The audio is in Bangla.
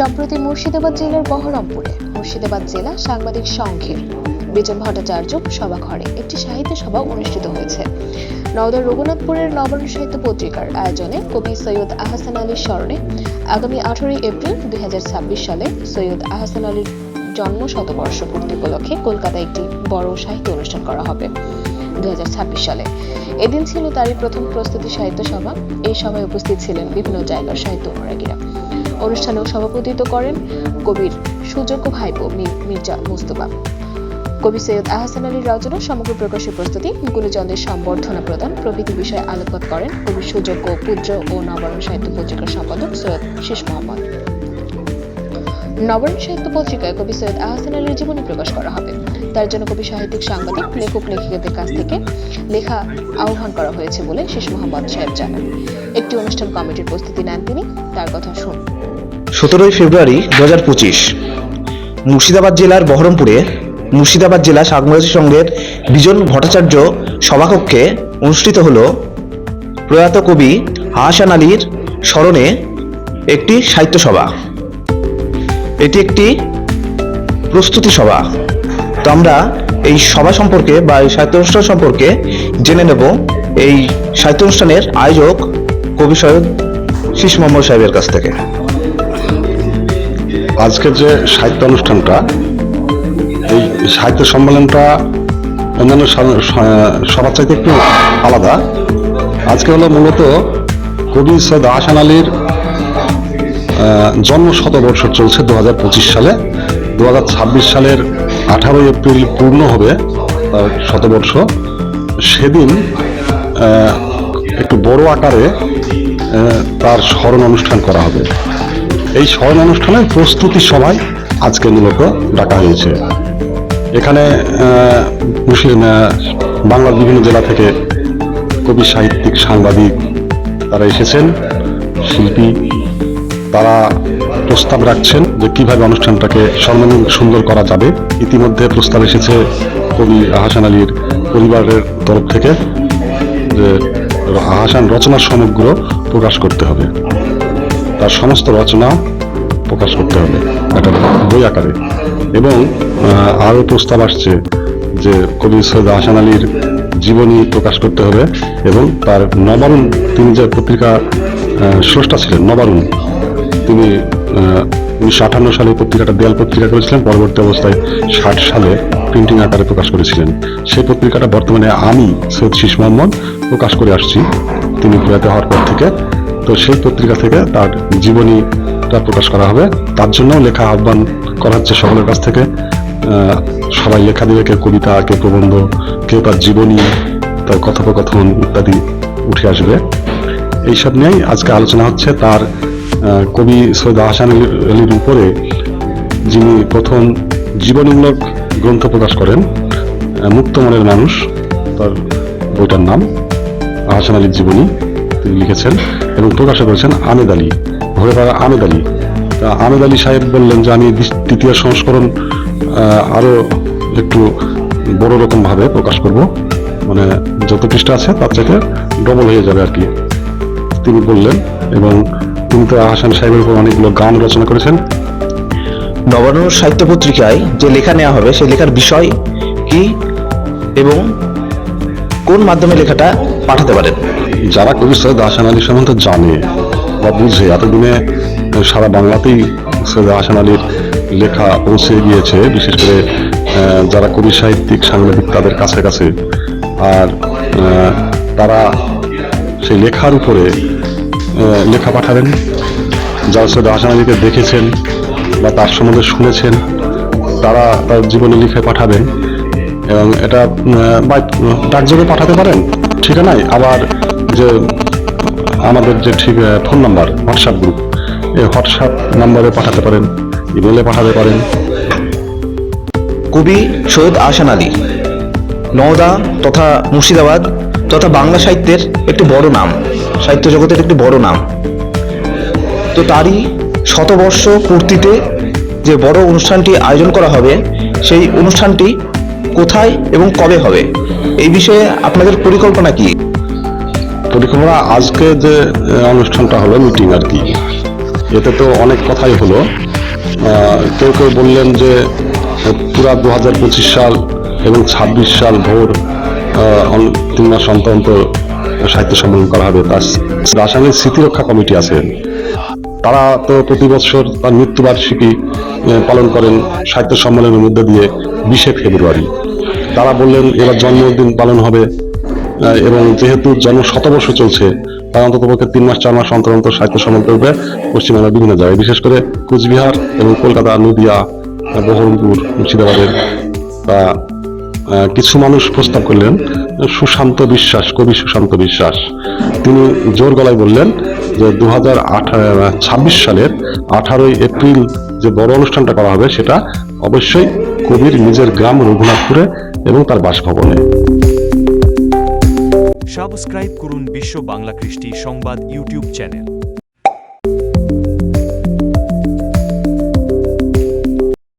সম্প্রতি মুর্শিদাবাদ জেলার বহরমপুরে। মুর্শিদাবাদ জেলা সাংবাদিক সংঘের বিজন ভট্টাচার্য সভাঘরে একটি সাহিত্য সভা অনুষ্ঠিত হয়েছে। নওদার রঘুনাথপুরের নবান্ন সাহিত্য পত্রিকার আয়োজনে কবি সৈয়দ আহসান আলীর স্মরণে আগামী আঠারোই এপ্রিল দুই হাজার ছাব্বিশ সালে সৈয়দ আহসান আলীর জন্ম শতবর্ষ পূর্তি উপলক্ষে কলকাতায় একটি বড় সাহিত্য অনুষ্ঠান করা হবে দু হাজার ছাব্বিশ সালে। এদিন ছিল তারই প্রথম প্রস্তুতি সাহিত্য সভা। এই সভায় উপস্থিত ছিলেন বিভিন্ন জায়গার সাহিত্য অনুরাগীরা। অনুষ্ঠানেও সভাপতিত্ব করেন কবির সুযোগ্য ভাইপো মির্জা মুস্তফা। কবি সৈয়দ আহসান আলীর রচনা, সমগ্র প্রকাশের প্রস্তুতি গুণীজনদের সম্বর্ধনা প্রদান, প্রভৃতি বিষয়ে আলোকপাত করেন কবির সুযোগ্য পুত্র ও নবরণ সাহিত্য পত্রিকার সম্পাদক সৈয়দ শীষ মোহাম্মদ। নবরণ সাহিত্য পত্রিকায় কবি সৈয়দ আহসান আলীর জীবনী প্রকাশ করা হবে। তার জন্য কবি সাহিত্যিক, সাংবাদিক, লেখক, লেখিকাদের কাছ থেকে লেখা আহ্বান করা হয়েছে বলে শেষ মোহাম্মদ সাহেব জানান। একটি অনুষ্ঠান কমিটির প্রস্তুতি নেন তিনি। তার কথা শুন সতেরোই ফেব্রুয়ারি দু হাজার পঁচিশ। মুর্শিদাবাদ জেলার বহরমপুরে মুর্শিদাবাদ জেলা সাংবাদিক সংঘের বিজন ভট্টাচার্য সভাকক্ষে অনুষ্ঠিত হল প্রয়াত কবি আহসান আলীর স্মরণে একটি সাহিত্য সভা এটি একটি প্রস্তুতি সভা। তো আমরা এই সভা সম্পর্কে বা এই সাহিত্য অনুষ্ঠান সম্পর্কে জেনে নেব। এই সাহিত্য অনুষ্ঠানের আয়োজক কবি সৈয়দ শীষ মোহাম্মদ সাহেবের কাছ থেকে। আজকের যে সাহিত্য অনুষ্ঠানটা, এই সাহিত্য সম্মেলনটা অন্যান্য সবার চাইতে একটু আলাদা। আজকে হলো মূলত কবি সৈয়দ আহসান আলীর জন্ম শতবর্ষ চলছে দু হাজার পঁচিশ সালে। দু হাজার ছাব্বিশ সালের আঠারোই এপ্রিল পূর্ণ হবে তার শতবর্ষ। সেদিন একটু বড় আকারে তার স্মরণ অনুষ্ঠান করা হবে। এই স্মরণ অনুষ্ঠানের প্রস্তুতি সভায় আজকে মূলত ডাকা হয়েছে। এখানে মুসলিম বাংলার বিভিন্ন জেলা থেকে কবি, সাহিত্যিক, সাংবাদিক তারা এসেছেন, শিল্পী তারা প্রস্তাব রাখছেন যে কীভাবে অনুষ্ঠানটাকে সর্বাঙ্গীন সুন্দর করা যাবে। ইতিমধ্যে প্রস্তাব এসেছে কবি আহসান আলীর পরিবারের তরফ থেকে যে আহসান রচনার সমগ্র প্রকাশ করতে হবে। তার সমস্ত রচনা প্রকাশ করতে হবে একটা বই আকারে। এবং আরও প্রস্তাব আসছে যে কবি সৈয়দ আহসান আলীর জীবনী প্রকাশ করতে হবে এবং তার নবারুণ তিনি যে পত্রিকা স্রষ্টা ছিলেন, নবারুণ, তিনি উনিশশো আটান্ন সালে পত্রিকাটা দেয়াল পত্রিকা করেছিলেন, পরবর্তী অবস্থায় ষাট সালে প্রিন্টিং আকারে প্রকাশ করেছিলেন। সেই পত্রিকাটা বর্তমানে আমি, সৈয়দ শীষ মোহাম্মদ, প্রকাশ করে আসছি। তিনি প্রয়াত হওয়ার পর থেকে তো সেই পত্রিকা থেকে তার জীবনীটা প্রকাশ করা হবে। তার জন্য লেখা আহ্বান করা হচ্ছে সকলের কাছ থেকে। সবাই লেখা দিবে কেউ কবিতা কেউ প্রবন্ধ কেউ তার জীবনী, তার কথোপকথন ইত্যাদি উঠে আসবে। এইসব নিয়েই আজকে আলোচনা হচ্ছে। তার কবি সৈয়দ আহসান আলী- আলীর উপরে যিনি প্রথম জীবনীমূলক গ্রন্থ প্রকাশ করেন মুক্ত মনের মানুষ, তার বইটার নাম আহসান আলীর জীবনী। তিনি লিখেছেন এবং প্রকাশ করেছেন আমেদ আলী ভোরেপাড়া আমেদ আলী। তা আমেদ আলী সাহেব বললেন যে আমি তৃতীয় সংস্করণ আহ, আরও একটু বড় রকম ভাবে প্রকাশ করব। মানে যত পৃষ্ঠা আছে তার চাইতে ডবল হয়ে যাবে আর কি। তিনি বললেন এবং তিনি তো আহসান সাহেবের উপর অনেকগুলো গান রচনা করেছেন। নবান্ন সাহিত্য পত্রিকায় যে লেখা নেওয়া হবে সেই লেখার বিষয় কি এবং কোন মাধ্যমে লেখাটা পাঠাতে পারেন? যারা কবি সৈয়দ আহসান আলী সম্বন্ধে জানে বা বুঝে, এতদিনে সারা বাংলাতেই সৈয়দ আহসান আলীর লেখা পৌঁছে গিয়েছে, বিশেষ করে যারা কবি সাহিত্যিক, সাংবাদিক তাদের কাছে কাছে। আর তারা সেই লেখার উপরে লেখা পাঠাবেন যারা সৈয়দ আহসান আলীকে দেখেছেন বা তার সম্বন্ধে শুনেছেন, তারা তার জীবনী লিখে পাঠাবেন এবং এটা ডাকযোগে পাঠাতে পারেন, ঠিকানায়। আবার যে আমাদের যে ঠিক ফোন নাম্বার হোয়াটসঅ্যাপ গ্রুপ এই হোয়াটসঅ্যাপ নাম্বারে পাঠাতে পারেন ইমেলে পাঠাতে পারেন। কবি সৈয়দ আহসান আলী, নওদা তথা মুর্শিদাবাদ তথা বাংলা সাহিত্যের একটি বড় নাম, সাহিত্য জগতের একটি বড় নাম। তো তারই শতবর্ষ পূর্তিতে যে বড় অনুষ্ঠানটি আয়োজন করা হবে, সেই অনুষ্ঠানটি কোথায় এবং কবে হবে, এই বিষয়ে আপনাদের পরিকল্পনা কি? পরিকল্পনা আজকে যে অনুষ্ঠানটা হলো মিটিং আর কি, এতে তো অনেক কথাই হলো। কেউ কেউ বললেন যে, পুরা দু হাজার পঁচিশ সাল এবং ছাব্বিশ সাল ভোর তিন মাস অন্তর সাহিত্য সম্মেলন করা হবে। তার রাসায়নিক স্মৃতিরক্ষা কমিটি আছে। তারা তো প্রতি বছর তার মৃত্যুবার্ষিকী পালন করেন সাহিত্য সম্মেলনের মধ্যে দিয়ে বিশে ফেব্রুয়ারি। তারা বললেন, এবার জন্মদিন পালন হবে। এবং যেহেতু জন্ম শতবর্ষ চলছে, তার অন্তত পক্ষে তিন মাস, চার মাস অন্তর অন্তর সাহিত্য সম্মেলন করবে পশ্চিমবাংলার বিভিন্ন জায়গায়। বিশেষ করে কুচবিহার এবং কলকাতা, নদিয়া বহরমপুর, মুর্শিদাবাদের, বা কিছু মানুষ প্রস্তাব করলেন, সুশান্ত বিশ্বাস, কবি সুশান্ত বিশ্বাস। তিনি জোর গলায় বললেন যে দু হাজার ছাব্বিশ সালের আঠারোই এপ্রিল যে বড় অনুষ্ঠানটা করা হবে, সেটা অবশ্যই কবির নিজের গ্রাম রঘুনাথপুরে এবং তার বাসভবনে। সাবস্ক্রাইব করুন বিশ্ব বাংলা কৃষ্টি সংবাদ ইউটিউব চ্যানেল।